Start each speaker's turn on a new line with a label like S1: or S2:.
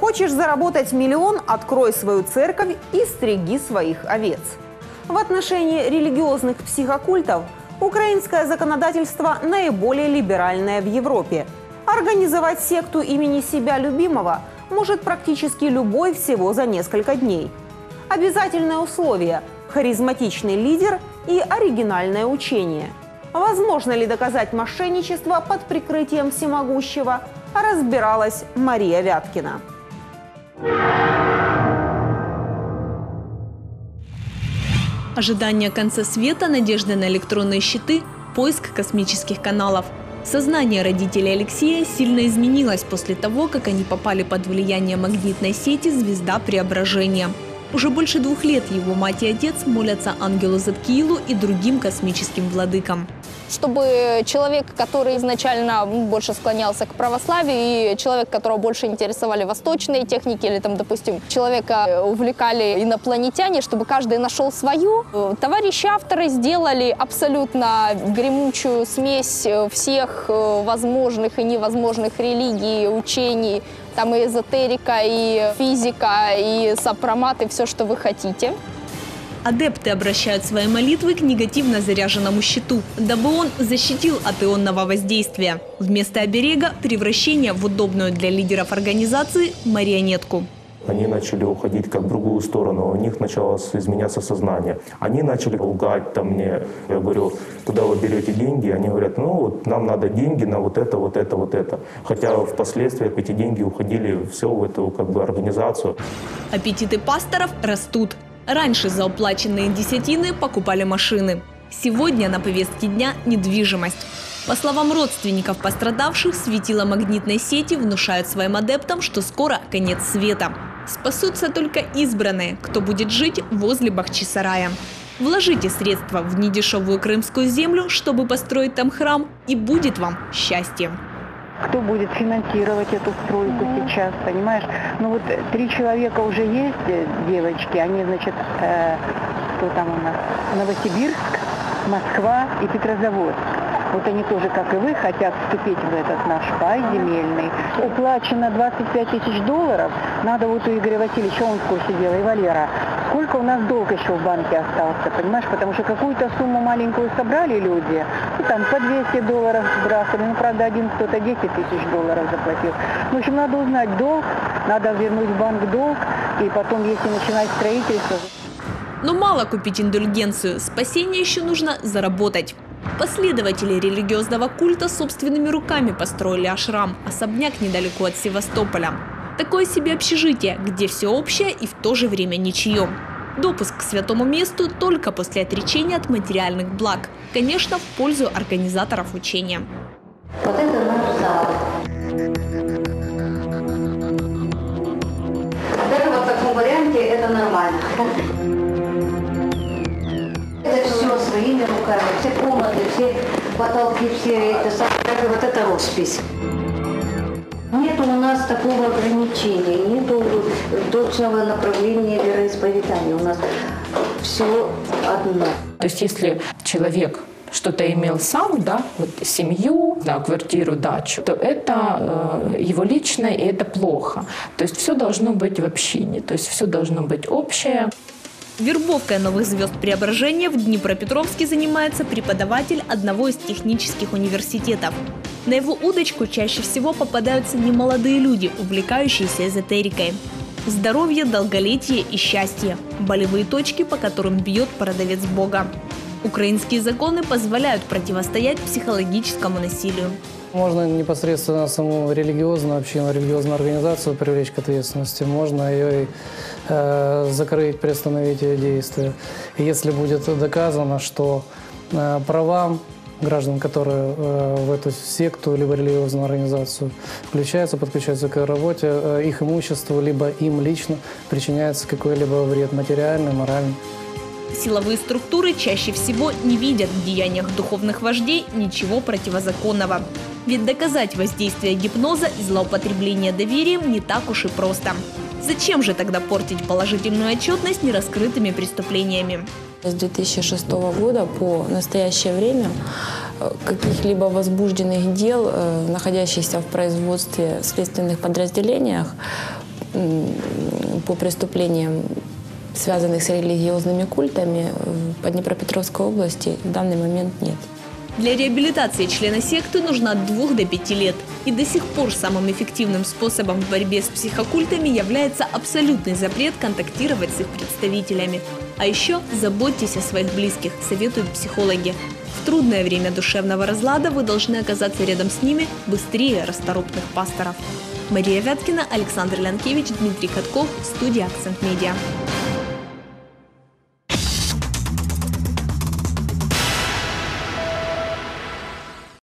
S1: Хочешь заработать миллион – открой свою церковь и стриги своих овец. В отношении религиозных психокультов украинское законодательство наиболее либеральное в Европе. Организовать секту имени себя любимого может практически любой всего за несколько дней. Обязательное условие – харизматичный лидер и оригинальное учение. Возможно ли доказать мошенничество под прикрытием всемогущего, разбиралась Мария Вяткина.
S2: Ожидание конца света, надежда на электронные щиты, поиск космических каналов. Сознание родителей Алексея сильно изменилось после того, как они попали под влияние магнитной сети «Звезда преображения». Уже больше двух лет его мать и отец молятся ангелу Заткиилу и другим космическим владыкам
S3: чтобы человек, который изначально больше склонялся к православию, и человек, которого больше интересовали восточные техники, или там, допустим, человека увлекали инопланетяне, чтобы каждый нашел свою. Товарищи авторы сделали абсолютно гремучую смесь всех возможных и невозможных религий, учений, там и эзотерика, и физика, и сопромат, и все, что вы хотите.
S2: Адепты обращают свои молитвы к негативно заряженному щиту, дабы он защитил от ионного воздействия. Вместо оберега – превращение в удобную для лидеров организации марионетку.
S4: Они начали уходить как в другую сторону, у них начало изменяться сознание. Они начали лгать там мне. Я говорю, куда вы берете деньги? Они говорят, ну вот нам надо деньги на вот это, вот это, вот это. Хотя впоследствии эти деньги уходили все в эту как бы организацию.
S2: Аппетиты пасторов растут. Раньше за оплаченные десятины покупали машины. Сегодня на повестке дня недвижимость. По словам родственников пострадавших, светила магнитной сети внушают своим адептам, что скоро конец света. Спасутся только избранные, кто будет жить возле Бахчисарая. Вложите средства в недешевую крымскую землю, чтобы построить там храм, и будет вам счастье
S5: кто будет финансировать эту стройку mm-hmm. сейчас, понимаешь? Ну вот три человека уже есть, э, девочки, они, значит, э, кто там у нас? Новосибирск, Москва и Петрозаводск. Вот они тоже, как и вы, хотят вступить в этот наш пай земельный. Уплачено 25 тысяч долларов. Надо вот у Игоря Васильевича, он в курсе дела, и Валера, сколько у нас долг еще в банке остался, понимаешь? Потому что какую-то сумму маленькую собрали люди, и там по 200 долларов сбрасывали, ну, правда, один кто-то 10 тысяч долларов заплатил. В общем, надо узнать долг, надо вернуть в банк долг, и потом, если начинать строительство...
S2: Но мало купить индульгенцию, спасение еще нужно заработать. Последователи религиозного культа собственными руками построили ашрам, особняк недалеко от Севастополя. Такое себе общежитие, где все общее и в то же время ничье. Допуск к святому месту только после отречения от материальных благ. Конечно, в пользу организаторов учения.
S6: Вот это наш зал. Даже вот в таком варианте это нормально. Это все своими руками, все комнаты, все потолки, все это, даже вот эта роспись. Нет у нас такого ограничения, нет точного направления вероисповедания. У нас все одно.
S7: То есть если человек что-то имел сам, да, вот семью, да, квартиру, дачу, то это э, его личное, и это плохо. То есть все должно быть в общине, то есть все должно быть общее.
S2: Вербовкой новых звезд преображения в Днепропетровске занимается преподаватель одного из технических университетов. На его удочку чаще всего попадаются немолодые люди, увлекающиеся эзотерикой. Здоровье, долголетие и счастье – болевые точки, по которым бьет продавец Бога. Украинские законы позволяют противостоять психологическому насилию.
S8: Можно непосредственно саму религиозную общину, религиозную организацию привлечь к ответственности. Можно ее и э, закрыть, приостановить ее действия. Если будет доказано, что э, правам граждан, которые э, в эту секту либо религиозную организацию включаются, подключаются к работе, э, их имуществу, либо им лично причиняется какой-либо вред материальный, моральный.
S2: Силовые структуры чаще всего не видят в деяниях духовных вождей ничего противозаконного. Ведь доказать воздействие гипноза и злоупотребление доверием не так уж и просто. Зачем же тогда портить положительную отчетность нераскрытыми преступлениями?
S9: С 2006 года по настоящее время э, каких-либо возбужденных дел, э, находящихся в производстве в следственных подразделениях, по преступлениям, связанных с религиозными культами, в Днепропетровской области в данный момент нет.
S2: Для реабилитации члена секты нужно от 2 до 5 лет. И до сих пор самым эффективным способом в борьбе с психокультами является абсолютный запрет контактировать с их представителями. А еще заботьтесь о своих близких, советуют психологи. В трудное время душевного разлада вы должны оказаться рядом с ними быстрее расторопных пасторов. Мария Вяткина, Александр Лянкевич, Дмитрий Катков, студия «Акцент Медиа».